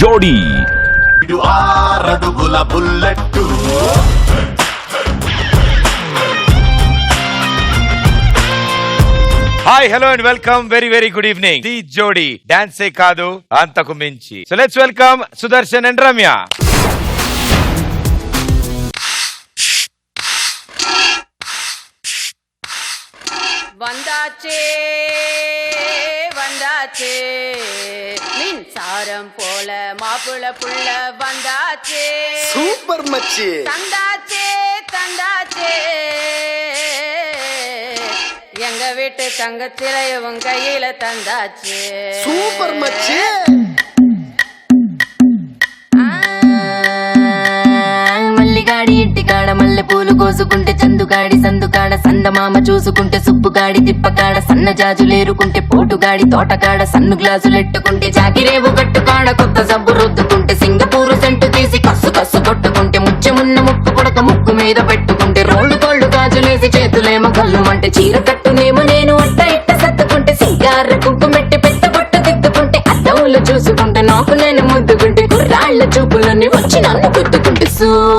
జోడీ. ఆరడుగుల hi hello and welcome very very good evening the జోడి డాన్సే కాదు అంతకు మించి. So let's welcome Sudarshan and Ramya వందాచే వందాచే. மின்சாரம் போல மாப்பிள புள்ள வந்தாச்சே. சூப்பர் மச்சி. தந்தாச்சே தந்தாச்சே. எங்க வீட்டு தங்கச்சிலைய உன் கையில தந்தாச்சே. சூப்பர் மச்சி. కోసుకుంటే చందుగాడి సందుకాడ సందమామ చూసుకుంటే సుబ్బుగాడి తిప్పకాడ సన్న జాజులేరుకుంటే పోటుగాడి తోటకాడ సన్ను గ్లాసులెట్టుకుంటే జాకిరేవు కట్టుకాడ కొత్త సబ్బు రుద్దుకుంటే సింగపూరు సెంటు తీసి కస్సు కస్సు కొట్టుకుంటే ముచ్చెమున్న ముక్కు పుడక ముక్కు మీద పెట్టుకుంటే రోళ్ళు కోళ్ళు గాజులేసి చేతులేమో కళ్ళు చీర కట్టునేమో నేను అంటే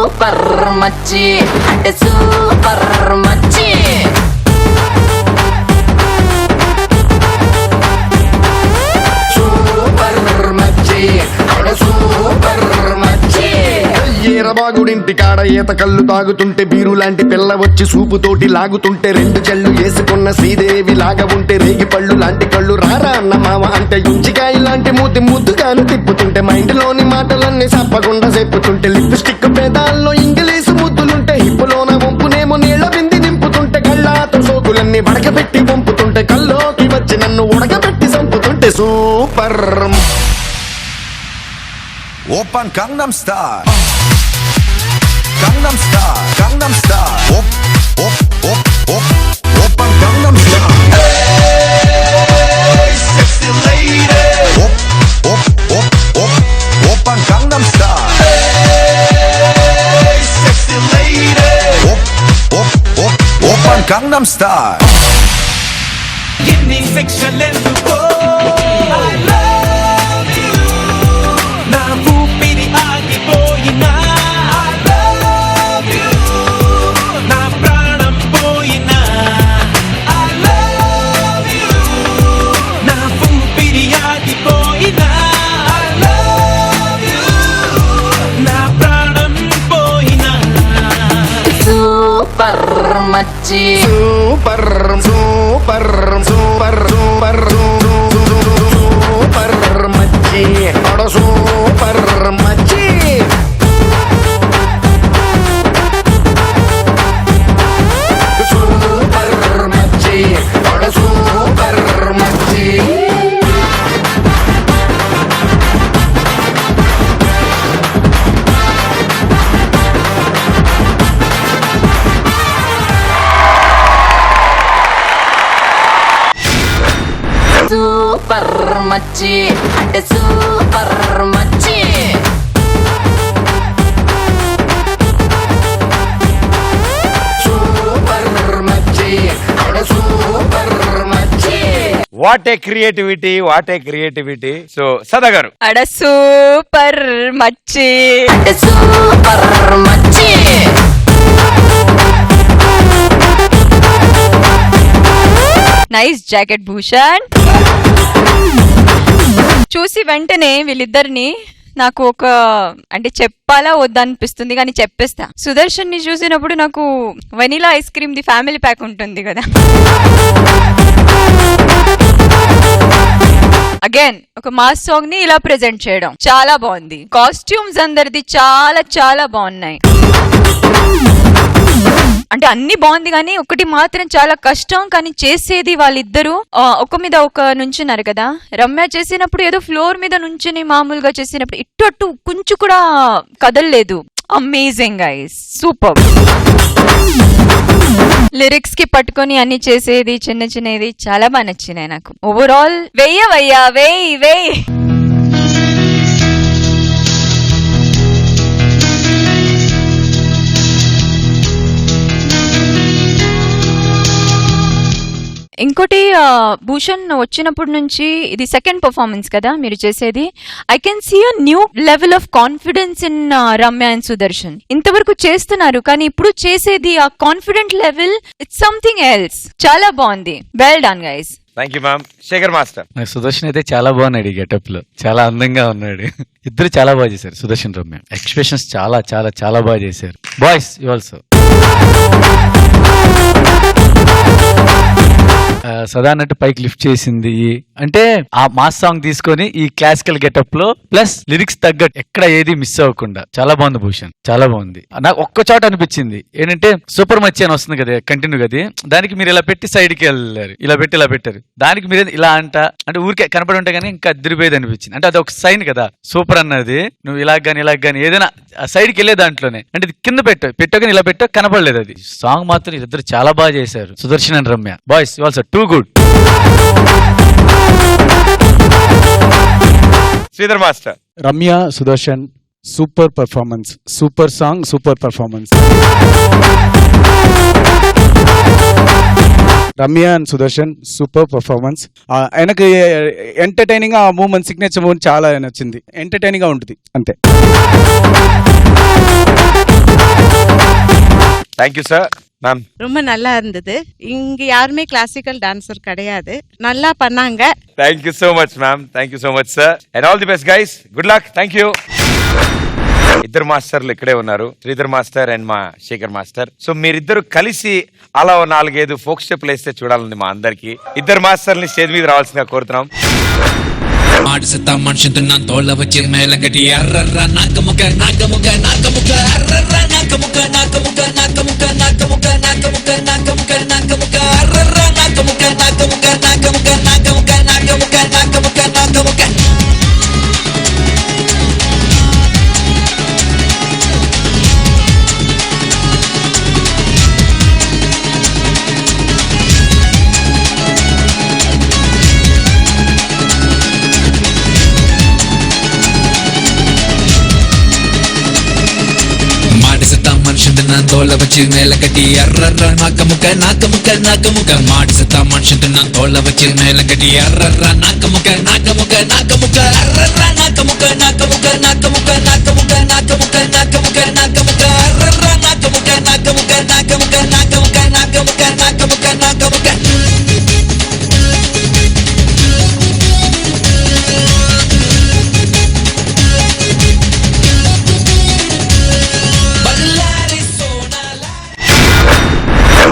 సూపర్ మచ్చి అంటే తాగుడింటి కాడ ఈత కళ్ళు తాగుతుంటే బీరు లాంటి పిల్ల వచ్చి సూపుతోటి లాగుతుంటే రెండు చెళ్ళు వేసుకున్న శ్రీదేవి లాగా ఉంటే రేగి పళ్ళు లాంటి కళ్ళు. రారా అన్న మామ అంటే ఉంచికాయ లాంటి మూతి ముద్దుగాను తిప్పుతుంటే మా ఇంటిలోని మాటలన్నీ సప్పకుండా చెప్పుతుంటే లిప్స్టిక్ పేదాల్లో ఇంగ్లీష్ ముద్దులుంటే హిప్పులోన వంపునేమో నీళ్ళ బింది నింపుతుంటే కళ్ళాతో సోకులన్నీ వడకబెట్టి వంపుతుంటే కల్లోకి వచ్చి నన్ను ఉడకబెట్టి చంపుతుంటే super. Open Gangnam star. Gangnam Style. Give me sexual and మచ్చి super super super super super super మచ్చి అంటే సూపర్ మచ్చి what a creativity what a creativity so Sada గారు అడ సూపర్ మచ్చి అంటే సూపర్ మచ్చి నైస్ జాకెట్ భూషణ్. చూసి వెంటనే వీళ్ళిద్దరిని నాకు ఒక అంటే చెప్పాలా వద్దా అనిపిస్తుంది కానీ చెప్పేస్తా. సుదర్శన్ని చూసినప్పుడు నాకు vanilla ice cream the family pack ఉంటుంది కదా. అగైన్ ఒక మాస్ సాంగ్ని ఇలా ప్రెజెంట్ చేయడం. చాలా బాగుంది. కాస్ట్యూమ్స్ అందరిది చాలా చాలా బాగున్నాయి. అంటే అన్ని బాగుంది కానీ ఒకటి మాత్రం చాలా కష్టం కానీ చేసేది వాళ్ళిద్దరూ ఒక మీద ఒక నుంచున్నారు కదా. రమ్య చేసినప్పుడు ఏదో ఫ్లోర్ మీద నుంచుని మామూలుగా చేసినప్పుడు ఇటు అటు కొంచెం కూడా కదలలేదు. అమేజింగ్ ఐస్ సూపర్ లిరిక్స్కి పట్టుకొని అన్ని చేసేది చిన్న చిన్నది చాలా బాగా నచ్చినాయి నాకు. ఓవరాల్ వెయ్యవయ్యా వెయ్ వెయ్యి. ఇంకోటి భూషణ్ వచ్చినప్పటి నుంచి ఇది సెకండ్ పర్ఫార్మెన్స్ కదా మీరు చేసేది. I can see a new level of confidence in Ramya and Sudarshan ఇంతవరకు చేస్తున్నారు కానీ ఇప్పుడు చేసేది ఆ confident level it's something else చాలా బాగుంది. Well done guys thank you ma'am Shekhar master నాకు సుదర్శన్ అయితే చాలా బాగున్నాడు ఈ గెటప్లో చాలా అందంగా ఉన్నాడు. ఇద్దరు చాలా బాగా చేశారు సుదర్శన్ రమ్య. ఎక్స్ప్రెషన్స్ చాలా చాలా చాలా బాగా చేశారు. బాయ్స్ యు ఆల్సో సదా పైకి లిఫ్ట్ చేసింది. అంటే ఆ మాస్ సాంగ్ తీసుకొని ఈ క్లాసికల్ గెటప్లో ప్లస్ లిరిక్స్ తగ్గట్టు ఎక్కడ ఏది మిస్ అవ్వకుండా. చాలా బాగుంది భూషణ్. చాలా బాగుంది. నాకు ఒక్క చోట అనిపించింది. ఏంటంటే సూపర్ మచ్చి అని వస్తుంది కదా కంటిన్యూ కదా దానికి మీరు ఇలా పెట్టి సైడ్కి వెళ్ళారు. ఇలా పెట్టి ఇలా పెట్టారు. దానికి మీరు ఇలా అంట. అంటే ఊరికే కనపడి ఉంటే కానీ ఇంకా అదిరిపోయేది అనిపించింది. అంటే అది ఒక సైన్ కదా. సూపర్ అన్నది. నువ్వు ఇలా గానీ ఇలా గానీ ఏదైనా సైడ్కి వెళ్ళే దాంట్లోనే. అంటే ఇది కింద పెట్టావు కానీ ఇలా పెట్టావు కనపడలేదు అది. సాంగ్ మాత్రం ఇద్దరు చాలా బాగా చేశారు. Sudarshan and Ramya. Boys also too good Sridhar master. Ramya Sudarshan super performance. Super song super performance. Ramya and Sudarshan super performance. ఆయనకి ఎంటర్టైనింగ్ ఆ మూమెంట్ సిగ్నేచర్ మూమెంట్ చాలా నచ్చింది. ఎంటర్టైనింగ్గా ఉంటుంది. అంతే. థ్యాంక్ యూ సార్ మ్యామ్ ரொம்ப நல்லா இருந்தது இங்க யாருமே கிளாசிக்கல் டான்சர் கிடையாது நல்லா பண்ணாங்க thank you so much ma'am thank you so much sir and all the best guys good luck thank you ఇద్దరు మాస్టర్లు ఇక్కడే ఉన్నారు శ్రీధర్ మాస్టర్ అండ్ మా శేఖర్ మాస్టర్ సో మీరిద్దరు కలిసి అలా ఓ నాలుగైదు ఫోక్ స్టెప్లు వేస్తే చూడాలని మా అందరికి ఇద్దరు మాస్టర్ని స్టేజ్ మీద రావాల్సిందిగా కోరుతున్నాం மாடு செத்தா மனுஷன் தின்னான் தோல்ல வச்சு மேல கட்டி அர்ரர்ரா நாக்க முக்க நாக்க முக்க நாக்க முக்க நான் தின்னான் வச்சு மேல கட்டி அர்றா நாக்க முக்க நாக்க முக்க நாக்க முக்க மாடு சத்தா மனுஷன் நான் தோல்ல வச்சு மேல கட்டி அர்றா நாக்க முக்க நாக்க முக்க நாக்க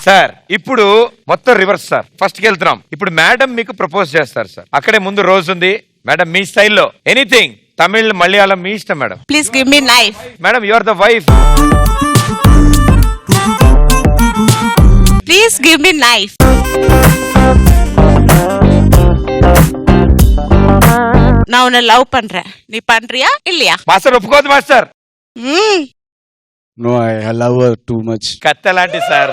సార్ ఇప్పుడు మొత్తం రివర్స్ సార్ ఫస్ట్ కి వెళ్తున్నాం ఇప్పుడు మేడం మీకు ప్రపోజ్ చేస్తారు సార్ అక్కడే ముందు రోజు ఉంది మేడం మీ స్టైల్లో ఎనీథింగ్ తమిళ్ మలయాళం మీ ఇష్టం madam please give me knife madam you are the wife please give me knife நான் உன்னை லவ் பண்றேன் நீ பண்றியா இல்லையா మాస్టర్ ఒప్పుకోదు మాస్టర్ ம் no I love too much కత్త లాంటి సార్.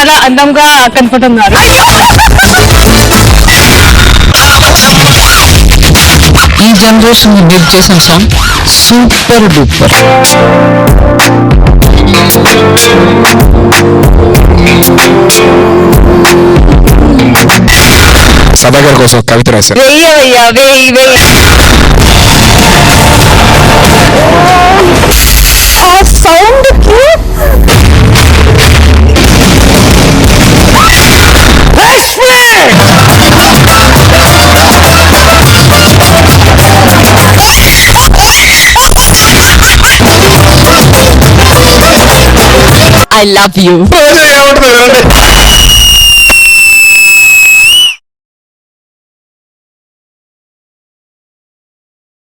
చాలా అందంగా కనపడుతున్నారు. ఈ జనరేషన్ మీరు చేసిన సాంగ్ సూపర్ డూపర్ సదాగర్ కోసం కవిత రాశారు. వెయ్యవయ్యా వెయ్యి వెయ్యి. ఆ ఐ లవ్ యూ